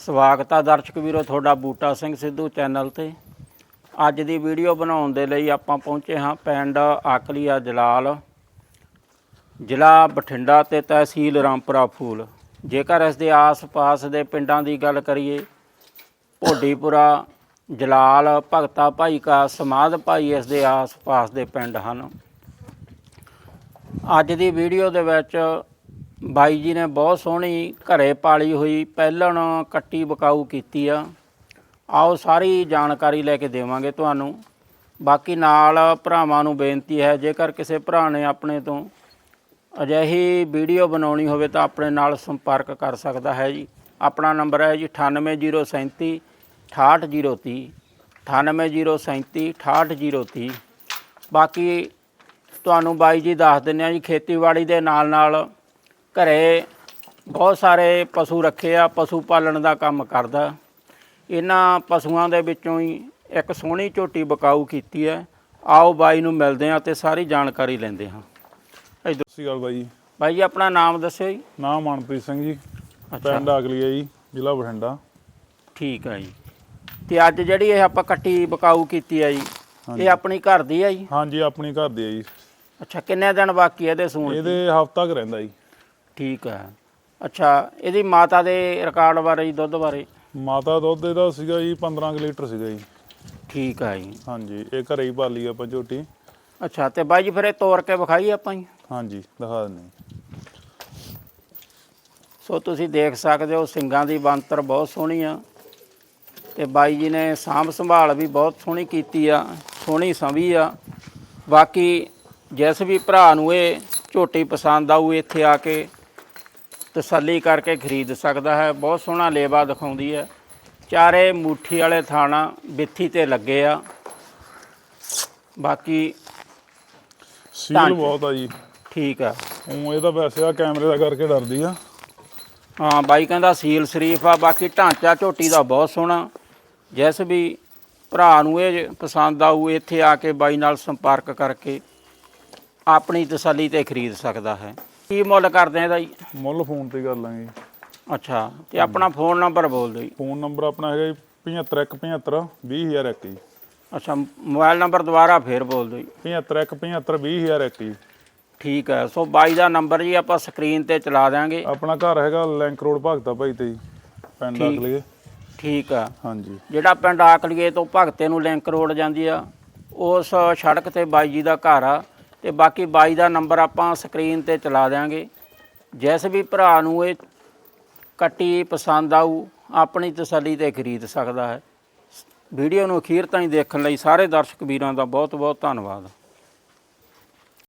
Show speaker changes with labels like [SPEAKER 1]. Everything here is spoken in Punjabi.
[SPEAKER 1] ਸਵਾਗਤ ਆ ਦਰਸ਼ਕ ਵੀਰੋ ਤੁਹਾਡਾ ਬੂਟਾ ਸਿੰਘ ਸਿੱਧੂ ਚੈਨਲ ਤੇ। ਅੱਜ ਦੀ ਵੀਡੀਓ ਬਣਾਉਣ ਦੇ ਲਈ ਆਪਾਂ ਪਹੁੰਚੇ ਹਾਂ ਪਿੰਡ ਆਕਲੀਆ ਜਲਾਲ। ਜ਼ਿਲ੍ਹਾ ਬਠਿੰਡਾ ਤੇ ਤਹਿਸੀਲ ਰਾਮਪੁਰਾ ਫੂਲ। ਜੇਕਰ ਇਸ ਦੇ ਆਸ-ਪਾਸ ਦੇ ਪਿੰਡਾਂ ਦੀ ਗੱਲ ਕਰੀਏ, ਭੋਡੀਪੁਰਾ, ਜਲਾਲ, ਭਗਤਾ ਭਾਈ ਕਾ ਸਮਾਧ ਭਾਈ ਇਸ ਦੇ ਆਸ-ਪਾਸ ਦੇ ਪਿੰਡ ਹਨ। ਅੱਜ ਦੀ ਵੀਡੀਓ ਦੇ ਵਿੱਚ ਬਾਈ ਜੀ ਨੇ ਬਹੁਤ ਸੋਹਣੀ ਘਰੇ ਪਾਲੀ ਹੋਈ ਪਹਿਲਣ ਕੱਟੀ ਬਕਾਊ ਕੀਤੀ ਆ। ਆਓ ਸਾਰੀ ਜਾਣਕਾਰੀ ਲੈ ਕੇ ਦੇਵਾਂਗੇ ਤੁਹਾਨੂੰ। ਬਾਕੀ ਨਾਲ ਭਰਾਵਾਂ ਨੂੰ ਬੇਨਤੀ ਹੈ, ਜੇਕਰ ਕਿਸੇ ਭਰਾ ਨੇ ਆਪਣੇ ਤੋਂ ਅਜਿਹੀ ਵੀਡੀਓ ਬਣਾਉਣੀ ਹੋਵੇ ਤਾਂ ਆਪਣੇ ਨਾਲ ਸੰਪਰਕ ਕਰ ਸਕਦਾ ਹੈ ਜੀ। ਆਪਣਾ ਨੰਬਰ ਹੈ ਜੀ 98037 68030 98037 68030 ਬਾਕੀ ਤੁਹਾਨੂੰ ਬਾਈ ਜੀ ਦੱਸ ਦਿੰਦੇ ਆ ਜੀ, ਖੇਤੀਬਾੜੀ ਦੇ ਨਾਲ ਨਾਲ ਘਰੇ ਬਹੁਤ ਸਾਰੇ ਪਸ਼ੂ ਰੱਖੇ ਆ ਪਸ਼ੂ ਪਾਲਣ ਦਾ ਕੰਮ ਕਰਦਾ। ਇਹਨਾਂ ਪਸ਼ੂਆਂ ਦੇ ਵਿੱਚੋਂ ਹੀ ਇੱਕ ਸੋਹਣੀ ਝੋਟੀ ਬਕਾਊ ਕੀਤੀ ਹੈ। ਆਓ ਬਾਈ ਨੂੰ ਮਿਲਦੇ ਆ ਤੇ ਸਾਰੀ ਜਾਣਕਾਰੀ ਲੈਂਦੇ ਹਾਂ। ਇੱਧਰ
[SPEAKER 2] ਸਤਿ ਸ਼੍ਰੀ ਅਕਾਲ ਬਾਈ ਜੀ।
[SPEAKER 1] ਬਾਈ ਜੀ ਆਪਣਾ ਨਾਮ ਦੱਸਿਓ ਜੀ।
[SPEAKER 2] ਨਾਮ ਮਨਪ੍ਰੀਤ ਸਿੰਘ ਜੀ।
[SPEAKER 1] ਅੱਛਾ।
[SPEAKER 2] ਪਿੰਡ ਅਗਲੀਆ ਜੀ ਜ਼ਿਲ੍ਹਾ ਬਠਿੰਡਾ।
[SPEAKER 1] ਠੀਕ ਹੈ ਜੀ। ਤੇ ਅੱਜ ਜਿਹੜੀ ਇਹ ਆਪਾਂ ਕੱਟੀ ਬਕਾਊ ਕੀਤੀ ਹੈ ਜੀ ਇਹ ਆਪਣੀ ਘਰ ਦੀ ਹੈ ਜੀ?
[SPEAKER 2] ਹਾਂਜੀ ਆਪਣੀ ਘਰ ਦੀ ਹੈ ਜੀ।
[SPEAKER 1] ਅੱਛਾ ਕਿੰਨੇ ਦਿਨ ਬਾਕੀ ਹੈ ਇਹਦੇ ਸੂਣ?
[SPEAKER 2] ਇਹਦੇ ਹਫਤਾ ਕੁ ਰਹਿੰਦਾ ਜੀ।
[SPEAKER 1] ਠੀਕ ਹੈ। ਅੱਛਾ ਇਹਦੀ ਮਾਤਾ ਦੇ ਰਿਕਾਰਡ ਬਾਰੇ ਜੀ ਦੁੱਧ ਬਾਰੇ?
[SPEAKER 2] ਮਾਤਾ ਦੁੱਧ ਇਹਦਾ ਸੀਗਾ ਜੀ 15 ਕੁ ਲੀਟਰ ਸੀਗਾ ਜੀ।
[SPEAKER 1] ਠੀਕ ਹੈ ਜੀ।
[SPEAKER 2] ਹਾਂਜੀ ਇਹ ਘਰੇ ਹੀ ਪਾਲੀ ਆਪਾਂ ਝੋਟੀ।
[SPEAKER 1] ਅੱਛਾ ਤੇ ਬਾਈ ਜੀ ਫਿਰ ਇਹ ਤੋੜ ਕੇ ਵਿਖਾਈ ਆਪਾਂ ਜੀ?
[SPEAKER 2] ਹਾਂਜੀ ਦਿਖਾ ਦਿੰਦੇ
[SPEAKER 1] ਸੋ ਤੁਸੀਂ ਦੇਖ ਸਕਦੇ ਹੋ ਸਿੰਗਾਂ ਦੀ ਬੰਤਰ ਬਹੁਤ ਸੋਹਣੀ ਆ। ਤੇ ਬਾਈ ਜੀ ਨੇ ਸਾਂਭ ਸੰਭਾਲ ਵੀ ਬਹੁਤ ਸੋਹਣੀ ਕੀਤੀ ਆ ਸੋਹਣੀ ਸੰਭੀ ਆ। ਬਾਕੀ ਜਿਸ ਵੀ ਭਰਾ ਨੂੰ ਇਹ ਝੋਟੀ ਪਸੰਦ ਆਊ ਇੱਥੇ ਆ ਕੇ ਤਸੱਲੀ ਕਰਕੇ ਖਰੀਦ ਸਕਦਾ ਹੈ। ਬਹੁਤ ਸੋਹਣਾ ਲੇਵਾ ਦਿਖਾਉਂਦੀ ਹੈ। ਚਾਰੇ ਮੁੱਠੀ ਵਾਲੇ ਥਾਣਾ ਬਿੱਥੀ ਤੇ ਲੱਗੇ ਆ। ਬਾਕੀ
[SPEAKER 2] ਸੀਲ। ਬਹੁਤ ਆ ਜੀ।
[SPEAKER 1] ਠੀਕ ਆ।
[SPEAKER 2] ਉਹ ਇਹਦਾ ਵੈਸੇ ਆ ਕੈਮਰੇ ਦਾ ਕਰਕੇ ਡਰਦੀ ਆ।
[SPEAKER 1] ਹਾਂ ਬਾਈ ਕਹਿੰਦਾ ਸੀਲ ਸ਼ਰੀਫ ਆ। ਬਾਕੀ ਢਾਂਚਾ ਝੋਟੀ ਦਾ ਬਹੁਤ ਸੋਹਣਾ। ਜਿਸ ਵੀ ਭਰਾ ਨੂੰ ਇਹ ਪਸੰਦ ਆਊ ਇੱਥੇ ਆ ਕੇ ਬਾਈ ਨਾਲ ਸੰਪਰਕ ਕਰਕੇ ਆਪਣੀ ਤਸੱਲੀ ਤੇ ਖਰੀਦ ਸਕਦਾ ਹੈ। ਕੀ ਮੁੱਲ ਕਰਦੇ ਆ ਇਹਦਾ ਜੀ?
[SPEAKER 2] ਮੁੱਲ ਫੋਨ ਤੇ ਕਰ ਲਾਂਗੇ ਜੀ।
[SPEAKER 1] ਅੱਛਾ ਤੇ ਆਪਣਾ ਫੋਨ ਨੰਬਰ ਬੋਲ ਦਿਓ ਜੀ।
[SPEAKER 2] ਫੋਨ ਨੰਬਰ ਆਪਣਾ ਹੈਗਾ ਜੀ 75 20001 ਜੀ।
[SPEAKER 1] ਅੱਛਾ ਮੋਬਾਈਲ ਨੰਬਰ ਦੁਬਾਰਾ ਫੇਰ ਬੋਲ ਦਿਓ ਜੀ।
[SPEAKER 2] 75 20001 ਜੀ।
[SPEAKER 1] ਠੀਕ ਹੈ ਸੋ ਬਾਈ ਦਾ ਨੰਬਰ ਜੀ ਆਪਾਂ ਸਕਰੀਨ ਤੇ ਚਲਾ ਦਿਆਂਗੇ।
[SPEAKER 2] ਆਪਣਾ ਘਰ ਹੈਗਾ ਲਿੰਕ ਰੋਡ ਭਗਤਾ ਭਾਈ ਤੇ ਜੀ ਪਿੰਡ
[SPEAKER 1] ਠੀਕ। ਠੀਕ ਆ।
[SPEAKER 2] ਹਾਂਜੀ।
[SPEAKER 1] ਜਿਹੜਾ ਪਿੰਡ ਆਕਲੀਏ ਤੋਂ ਭਗਤੇ ਨੂੰ ਲਿੰਕ ਰੋਡ ਜਾਂਦੀ ਆ ਉਸ ਸੜਕ ਤੇ ਬਾਈ ਜੀ ਦਾ ਘਰ ਆ। ਤੇ ਬਾਕੀ ਬਾਈ ਦਾ ਨੰਬਰ ਆਪਾਂ ਸਕਰੀਨ ਤੇ ਚਲਾ ਦਿਆਂਗੇ। ਜਿਸ ਵੀ ਭਰਾ ਨੂੰ ਇਹ ਕੱਟੀ ਪਸੰਦ ਆਊ, ਆਪਣੀ ਤਸੱਲੀ ਤੇ ਖਰੀਦ ਸਕਦਾ ਹੈ। ਵੀਡੀਓ ਨੂੰ ਅਖੀਰ ਤਾਈਂ ਦੇਖਣ ਲਈ ਸਾਰੇ ਦਰਸ਼ਕ ਵੀਰਾਂ ਦਾ ਬਹੁਤ ਬਹੁਤ ਧੰਨਵਾਦ।